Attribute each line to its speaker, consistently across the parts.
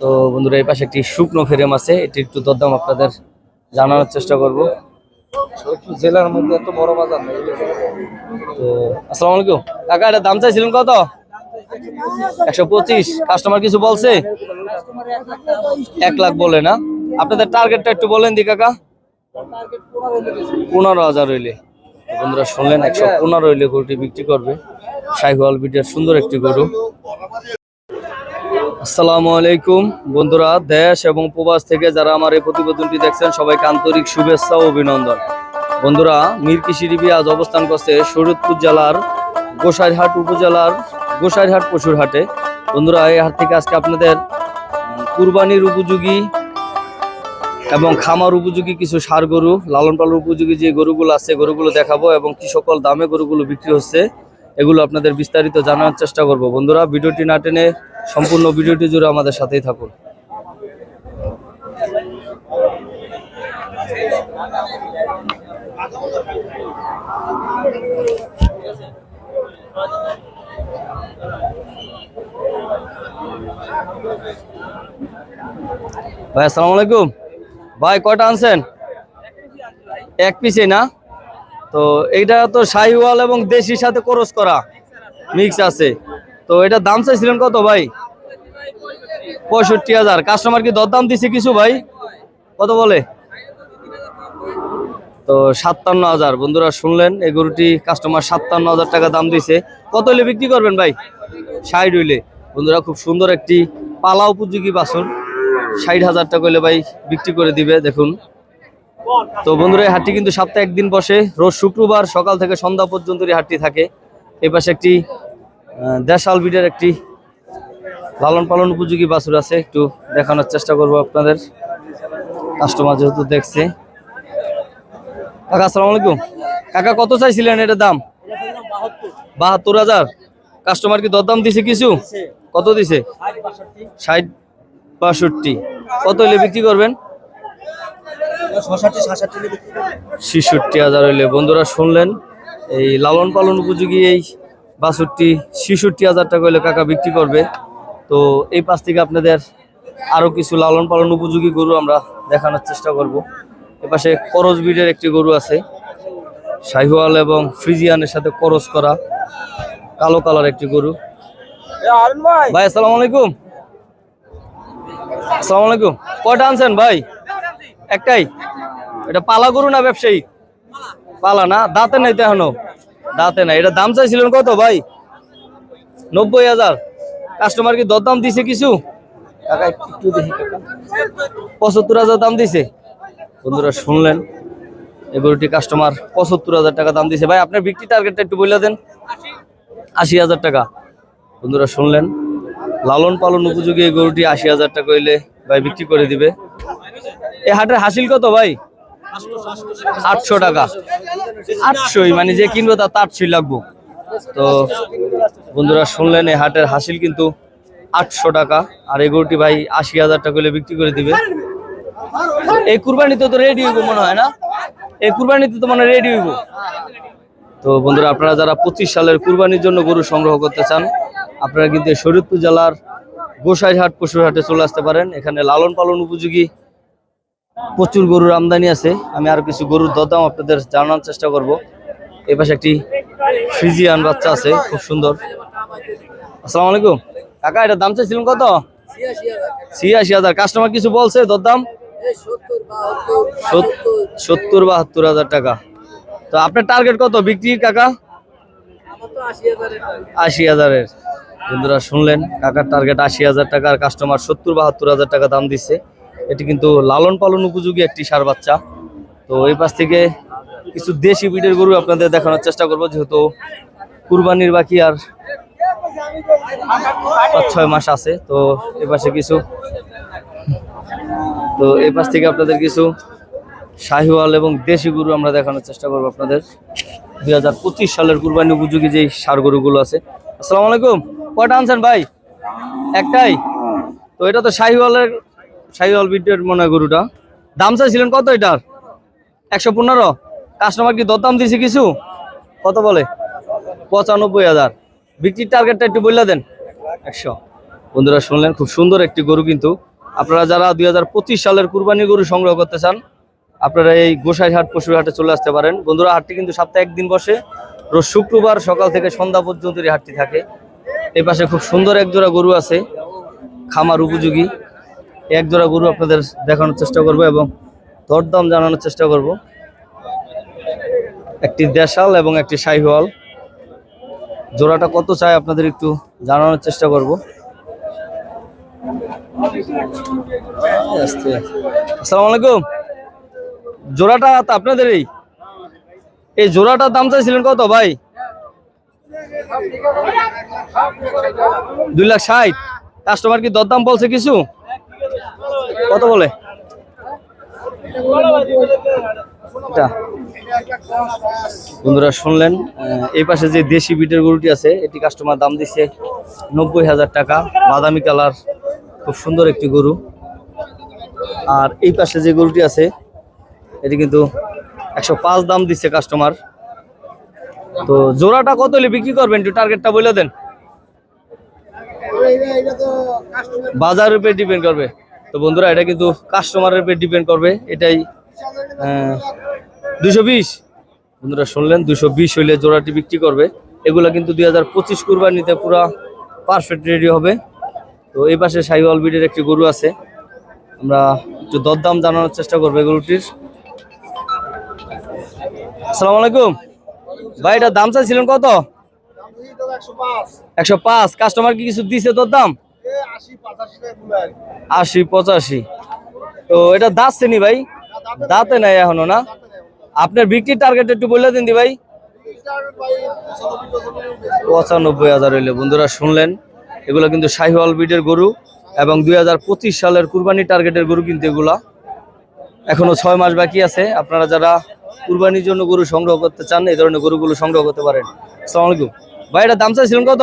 Speaker 1: তো বন্ধুরা এই পাশে একটি শুকনো ফ্রেম আছে এটি একটু দরদাম আপনাদের জানানোর চেষ্টা করব।
Speaker 2: জেলার মধ্যে এত বড় বাজার নেই।
Speaker 1: তো আসসালামু আলাইকুম। কাকা এটা দাম চাইছিলেন কত? একশো পঁচিশ। কাস্টমার কিছু বলছে? এক লাখ বলে না। আপনাদের টার্গেটটা একটু বলেন দি কাকা। পনেরো হাজার হইলে। বন্ধুরা শুনলেন একশো পনেরো হইলে গরুটি বিক্রি করবে। শাহিওয়াল বিটের সুন্দর একটি গরু। আসসালামু আলাইকুম। বন্ধুরা, দেশ এবং প্রবাস থেকে যারা আমার এই প্রতিবেদনটি দেখছেন, সবাইকে আন্তরিক শুভেচ্ছা ও অভিনন্দন। বন্ধুরা, মীর কৃষি টিভি আজ অবস্থান করছে শরীয়তপুর জেলার গোসাইরহাট উপজেলার গোসাইরহাট পশুর হাটে। বন্ধুরা, এই হাট থেকে আজকে আপনাদের কুরবানির উপযোগী এবং খামার উপযোগী কিছু সার গরু, লালন পালন উপযোগী যে গরুগুলো আছে, গরুগুলো দেখাবো এবং কি সকল দামে গরুগুলো বিক্রি হচ্ছে। এগুলো আপনাদের বিস্তারিত জানার চেষ্টা করব। বন্ধুরা, ভিডিওটি না টেনে সম্পূর্ণ ভিডিওটি জুড়ে আমাদের সাথেই থাকুন। ভাই, আসসালামু আলাইকুম। ভাই, কয়টা আনছেন? এক পিসে না? তো এইটা তো শাহিওয়াল এবং দেশির সাথে ক্রস করা মিক্স আছে। তো এটা দাম চাইছিলেন কত ভাই? পঁয়ষট্টি হাজার। কাস্টমার কি দরদাম দিছে কিছু ভাই? কত বলে? তো সাতান্ন হাজার। বন্ধুরা শুনলেন, এই গরুটি কাস্টমার সাতান্ন হাজার টাকা দাম দিছে। কত হলে বিক্রি করবেন ভাই? ষাট হইলে। বন্ধুরা খুব সুন্দর একটি পালা উপযোগী বাসন। ষাট হাজার টাকা হইলে ভাই বিক্রি করে দিবে, দেখুন। তো বন্ধুরা এই হাটটি কিন্তু সপ্তাহে একদিন বসে। রোজ শুক্রবার সকাল থেকে সন্ধ্যা পর্যন্ত এই হাটটি থাকে। এই পাশে একটি দেশাল বিডের একটি লালন পালন উপযোগী বাছুর আছে। একটু দেখানোর চেষ্টা করব আপনাদের। কাস্টমার যেহেতু দেখছে। কাকা আসসালামু আলাইকুম। কাকা কত চাইছিলেন এটার দাম? বাহাত্তর হাজার। কাস্টমার কি দরদাম দিছে কিছু? কত দিছে? ষাট বাষট্টি। কত হলে বিক্রি করবেন? ছিষট্টি হাজার হইলে। বন্ধুরা শুনলেন এই লালন পালন উপযোগী এই বাছুরটি ছিষট্টি হাজার টাকা হইলে কাকা বিক্রি করবে। তো এই পাশ থেকে আপনাদের আরও কিছু লালন পালন উপযোগী গরু আমরা দেখানোর চেষ্টা করব। এপাশে করজ বিডের একটি গরু আছে শাহিওয়াল এবং ফ্রিজিয়ানের সাথে করজ করা কালো কালার একটি গরু। ভাই আসসালামু আলাইকুম। আসসালামু আলাইকুম। কয়টা আনছেন ভাই? একটাই? এটা পালা গরু না ব্যবসায়ী? পালা না? দাঁতে নাই তো এখনও? দাঁতে নাই। এটা দাম চাইছিলেন কত ভাই? নব্বই হাজার। কাস্টমার কি দরদাম দিছে কিছু? পঁচাত্তর হাজার দাম দিছে। বন্ধুরা শুনলেন? এই গরুটি কাস্টমার পঁচাত্তর হাজার টাকা দাম দিছে। ভাই আপনার বিক্রি টার্গেটটা একটু বলে দেন। আশি হাজার টাকা। বন্ধুরা শুনলেন? লালন পালন উপযোগী এই গরুটি আশি হাজার টাকা হইলে ভাই বিক্রি করে দিবে। এই হাটের হাসিল কত ভাই? আটশো টাকা। আটশোই মানে যে কিনবো তার আটশোই লাগবো। তো বন্ধুরা শুনলেন, এই হাটের হাসিল কিন্তু আটশো টাকা। আর এই গরুটি ভাই আশি হাজার টাকা হলে বিক্রি করে দিবে। এই কুরবানিতে তো রেডি হইব মনে হয় না? এই কুরবানিতে তো মানে রেডি হইব। তো বন্ধুরা, আপনারা যারা পঁচিশ সালের কুরবানির জন্য গরু সংগ্রহ করতে চান, আপনারা কিন্তু এই শরীয়তপুর জেলার গোসাইহাট পশুর হাটে চলে আসতে পারেন। এখানে লালন পালন উপযোগী প্রচুর গরুর আমদানি আছে। আমি আরও কিছু গরুর দরদাম আপনাদের জানানোর চেষ্টা করব। এই পাশে একটি ফ্রিজিয়ান বাচ্চা আছে, খুব সুন্দর। আসসালামু আলাইকুম। কাকা এটা দাম চাইছিলেন কত? ছিয়াশি হাজার। কাস্টমার কিছু বলছে দরদাম? সত- সত্তর বাহাত্তর হাজার টাকা। তো আপনার টার্গেট কত বিক্রি কাকা? আশি হাজারের। বন্ধুরা শুনলেন, কাকার টার্গেট আশি হাজার টাকার কাস্টমার সত্তর বাহাত্তর হাজার টাকা দাম দিচ্ছে। এটি কিন্তু লালন পালন উপযোগী একটি সার বাচ্চা। তো এই পাশ থেকে কিছু দেশি বিটের গরু আপনাদের দেখানোর চেষ্টা করব, যেহেতু কুরবানির বাকি আর পাঁচ ছয় মাস আছে। তো এই পাশে কিছু, তো এই পাশ থেকে আপনাদের কিছু শাহিওয়াল এবং দেশি গরু আমরা দেখানোর চেষ্টা করব আপনাদের। দুই হাজার পঁচিশ সালের কুরবানি উপযোগী যে সার গরুগুলো আছে। আসসালামু আলাইকুম। কয়টা আনছেন ভাই? একটাই? তো এটা তো শাহিওয়ালের শাহিওয়াল বিটের মনে গরুটা। দাম চাইছিলেন কত এটার? একশো পনেরো। কাস্টমার কি দরদাম দিয়েছে কিছু? কত বলে? পঁচানব্বই হাজার। বিক্রির টার্গেটটা একটু বললে দেন। একশো। বন্ধুরা শুনলেন, খুব সুন্দর একটি গরু কিন্তু। আপনারা যারা দুই হাজার পঁচিশ সালের কুরবানি গরু সংগ্রহ করতে চান, আপনারা এই গোসাইহাট পশুর হাটে চলে আসতে পারেন। বন্ধুরা, হাটটি কিন্তু সপ্তাহে একদিন বসে। রোজ শুক্রবার সকাল থেকে সন্ধ্যা পর্যন্ত এই হাটটি থাকে। এই পাশে খুব সুন্দর এক জোড়া গরু আছে। খামার উপযোগী। এক জোড়া গরু আপনাদের দেখানোর চেষ্টা করব এবং দরদাম জানানোর চেষ্টা করব। একটি দেশাল এবং একটি শাহিওয়াল। জোড়াটা কত চাই আপনাদের একটু জানানোর চেষ্টা করব। আসসালামু আলাইকুম। জোড়াটা আপনাদেরই। এই জোড়াটার দাম চাইছিলেন কত ভাই? দুই লাখ ষাট। কাস্টমার কি দরদাম বলছে কিছু? কত বলে। বন্ধুরা শুনলেন এই পাশে যে দেশি বিটের গরুটি আছে, এটি কাস্টমার দাম দিচ্ছে নব্বই হাজার টাকা। বাদামি কালার, খুব সুন্দর একটি গরু। আর এই পাশে যে গরুটি আছে, এটি কিন্তু একশো পাঁচ দাম দিচ্ছে কাস্টমার তো জোড়াটা কত হলে বিক্রি করবেন? একটু টার্গেটটা বলে দেন। বাজার উপরে ডিপেন্ড করবে। তো বন্ধুরা, এটা কিন্তু কাস্টমারের উপরে ডিপেন্ড করবে। এটাই দুশো বিশ। বন্ধুরা, শুনলেন দুশো বিশ হইলে জোড়াটি বিক্রি করবে। এগুলো কিন্তু দুই হাজার পঁচিশ কুরবানিতে পুরা পারফেক্ট রেডি হবে। তো এই পাশে সাইওয়াল বিডের একটি গরু আছে। আমরা একটু দরদাম জানানোর চেষ্টা করব গরুটির। আসসালামু আলাইকুম। ভাই, এটার দাম চাইছিলেন কত? একশো পাঁচ। কাস্টমার কি কিছু দিছে তোর দাম আশি, পঁচাশি তো এটা দাঁতছে নি ভাই? দাঁতে নাই এখনও না? আপনার বিক্রির টার্গেট একটু বলে দিন দি ভাই। পঁচানব্বই হাজার হইলে। বন্ধুরা শুনলেন, এগুলো কিন্তু শাহিওয়াল বিডের গরু এবং দুই হাজার পঁচিশ সালের কুরবানি টার্গেটের গরু কিন্তু এগুলা। এখনও ছয় মাস বাকি আছে। আপনারা যারা কুরবানির জন্য গরু সংগ্রহ করতে চান, এই ধরনের গরুগুলো সংগ্রহ করতে পারেন। আসসালামু আলাইকুম। ভাই এটা দাম চাইছিলেন কত?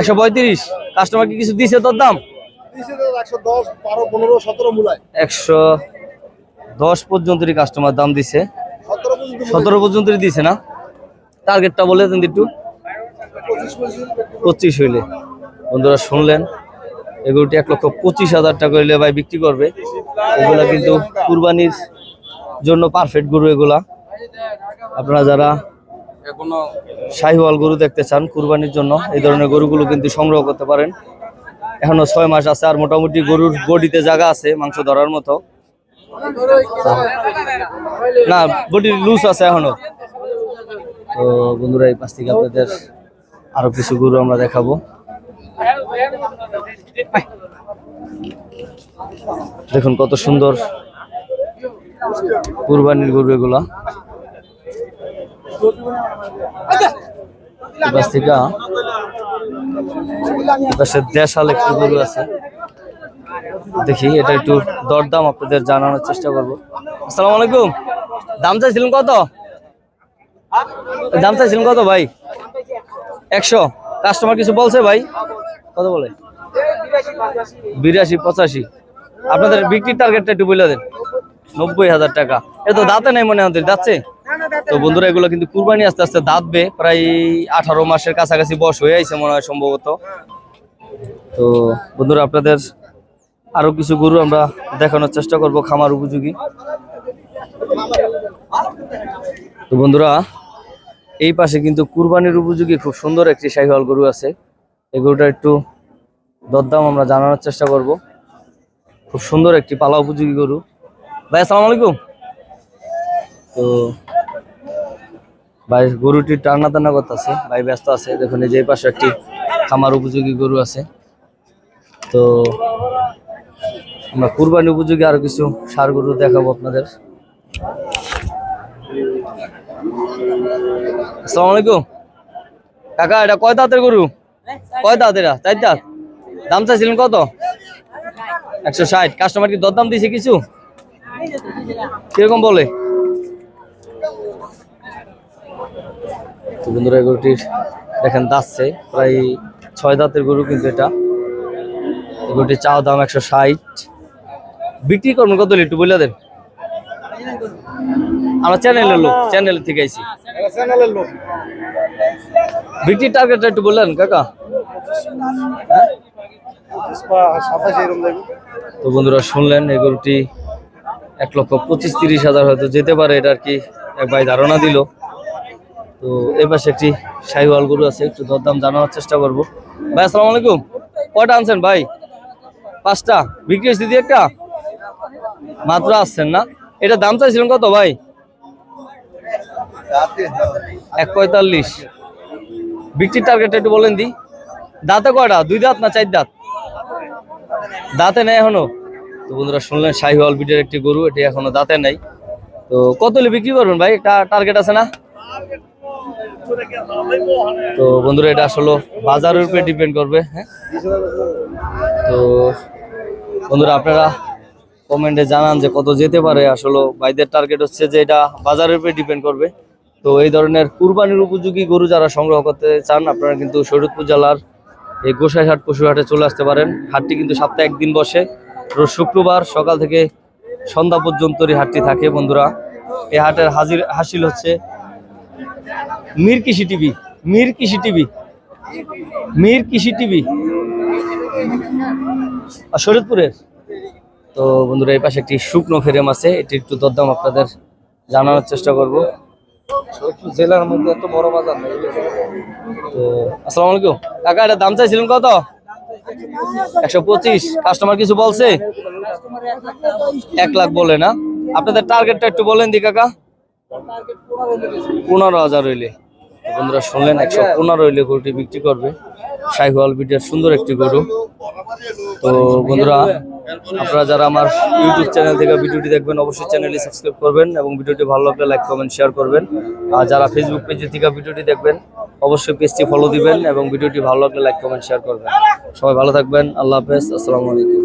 Speaker 1: একশো পঁয়ত্রিশ? কাস্টমার কি কিছু দিছে তোর দাম? একশো দশ পর্যন্তই কাস্টমার দাম দিছে। সতেরো পর্যন্তই দিছে না? টার্গেটটা বলে দেন একটু। পঁচিশ হইলে বন্ধুরা শুনলেন এগুলোটি এক লক্ষ পঁচিশ হাজার টাকা হইলে ভাই বিক্রি করবে। এগুলা কিন্তু কুরবানির জন্য পারফেক্ট গরু এগুলা। আপনারা যারা শাহিওয়াল গরু দেখতে চান কুরবানির জন্য। এই ধরনের গরুগুলো কিন্তু সংগ্রহ করতে পারেন। এখনও ছয় মাস আছে আর মোটামুটি গরুর বডিতে জায়গা আছে, মাংস ধরার মতো। না, বডি লুজ আছে এখনও। তো বন্ধুরা, এই পাশ থেকে আপনাদের আরও কিছু গরু আমরা দেখাবো। দেখুন কত সুন্দর কুরবানির গরু এগুলা। দেখি, এটা একটু দরদাম আপনাদের জানানোর চেষ্টা করব। আসসালামু আলাইকুম। দাম চাইছিলেন কত? দাম চাইছিলেন কত ভাই? একশো। কাস্টমার কিছু বলছে ভাই? কত বলে? বিরাশি, পঁচাশি। আপনাদের বিক্রির টার্গেটটা একটু বলে দেন। নব্বই হাজার টাকা। এ তো দাঁতে নেই মনে হতে যাচ্ছে তো বন্ধুরা, এগুলো কিন্তু কুরবানি আস্তে আস্তে দাঁতবে। প্রায় আঠারো মাসের কাছাকাছি বয়স হয়ে আইছে মনে হয় সম্ভবত। তো বন্ধুরা, আপনাদের আরও কিছু গরু আমরা দেখানোর চেষ্টা করব খামার উপযোগী। তো বন্ধুরা, এই পাশে কিন্তু কুরবানির উপযোগী খুব সুন্দর একটি শাহিওয়াল গরু আছে। এই গরুটা একটু দরদাম আমরা জানানোর চেষ্টা করব। খুব সুন্দর একটি পালা উপযোগী গরু। ভাই, আসসালামু আলাইকুম। তো ভাই গরুটি টানা টানা করতেছে, ভাই ব্যস্ত আছে। দেখুন যে পাশে একটি খামার উপযোগী গরু আছে। তো আমরা কুরবানি উপযোগী আরও কিছু সার গরু দেখাবো আপনাদের। আসসালামু আলাইকুম। কাকা, এটা কয় দাঁতের গরু? কয় দাঁত এটা? চার দাঁত। দাম চাইছিলেন কত? একশো ষাট। কাস্টমার কি দরদাম দিয়েছে কিছু? কীরকম বলে? বন্ধুরা গরুটির দেখেন দাঁতছে, প্রায় ছয় দাঁতের গরু কিন্তু এটা। গরুটির চাওয়া দাম একশো ষাট। বিক্রি করবেন কত একটু বলে দেন? আমরা চ্যানেলের লোক চ্যানেল থেকে আইছি। বিক্রির টার্গেটটা একটু বললেন, কাকা? হ্যাঁ? তো বন্ধুরা শুনলেন, এই গরুটি এক লক্ষ পঁচিশ তিরিশ হাজার হয়তো যেতে পারে, এটা আর কি এক ভাই ধারণা দিল। তো এ পাশে একটি শাহিওয়াল গরু আছে, একটু দরদাম জানানোর চেষ্টা করব। ভাই, আসসালামু আলাইকুম। কয়টা আনছেন ভাই? পাঁচটা। বিক্রি হয়েছে দিদি একটা? মাত্র আসছেন না। এটা দাম চাইছিলেন কত ভাই? এক পঁয়তাল্লিশ। বিক্রির টার্গেটটা একটু বলেন দি। দাঁতে কয়টা? দুই দাঁত না চার দাঁত? দাঁতে নেই এখনও? তো বন্ধুরা, শুনলেন শাহিওয়াল বিটের একটি গরু, এটি এখনও দাঁতে নেই। তো কত বিক্রি করবেন ভাই? একটা টার্গেট আছে না? তো বন্ধুরা, এটা আসলে বাজারের উপরে ডিপেন্ড করবে হ্যাঁ? তো বন্ধুরা, আপনারা কমেন্টে জানান যে কত যেতে পারে। আসলে ভাইদের টার্গেট হচ্ছে যে এটা বাজারের উপরে ডিপেন্ড করবে। তো এই ধরনের কুরবানির উপযোগী গরু যারা সংগ্রহ করতে চান, আপনারা কিন্তু শরীরপুর জেলার এই গোসাইহাট পশু হাটে চলে আসতে পারেন। হাটটি কিন্তু সপ্তাহে একদিন বসে। রোজ শুক্রবার সকাল থেকে সন্ধ্যা পর্যন্ত এই হাটটি থাকে বন্ধুরা। এই হাটের হাজির হাসিল হচ্ছে মীর কৃষি টিভি মীর কৃষি টিভি মীর কৃষি টিভি। আর শরীরপুরের তো বন্ধুরা এই পাশে একটি শুকনো ফ্রেম আছে এটি একটু দরদাম আপনাদের জানানোর চেষ্টা করব।
Speaker 2: জেলার মধ্যে এত বড় বাজার নেই।
Speaker 1: তো আসসালামু আলাইকুম। কাকা এটা দাম চাইছিলেন কত? একশো পঁচিশ। কাস্টমার কিছু বলছে? এক লাখ বলে না। আপনাদের টার্গেটটা একটু বলেন দি কাকা। পনেরো হাজার হইলে বন্ধুরা শুনলেন একশো পনেরো হইলে গরুটি বিক্রি করবে। শাহিওয়াল বিটের সুন্দর একটি গরু। তো বন্ধুরা, আপনারা যারা আমার ইউটিউব চ্যানেল থেকে ভিডিওটি দেখবেন, অবশ্যই চ্যানেলটি সাবস্ক্রাইব করবেন এবং ভিডিওটি ভালো লাগলে লাইক, কমেন্ট, শেয়ার করবেন। আর যারা ফেসবুক পেজে থেকে ভিডিওটি দেখবেন, অবশ্যই পেজটি ফলো দিবেন এবং ভিডিওটি ভালো লাগলে লাইক, কমেন্ট, শেয়ার করবেন। সবাই ভালো থাকবেন। আল্লাহ হাফেজ। আসসালামু আলাইকুম।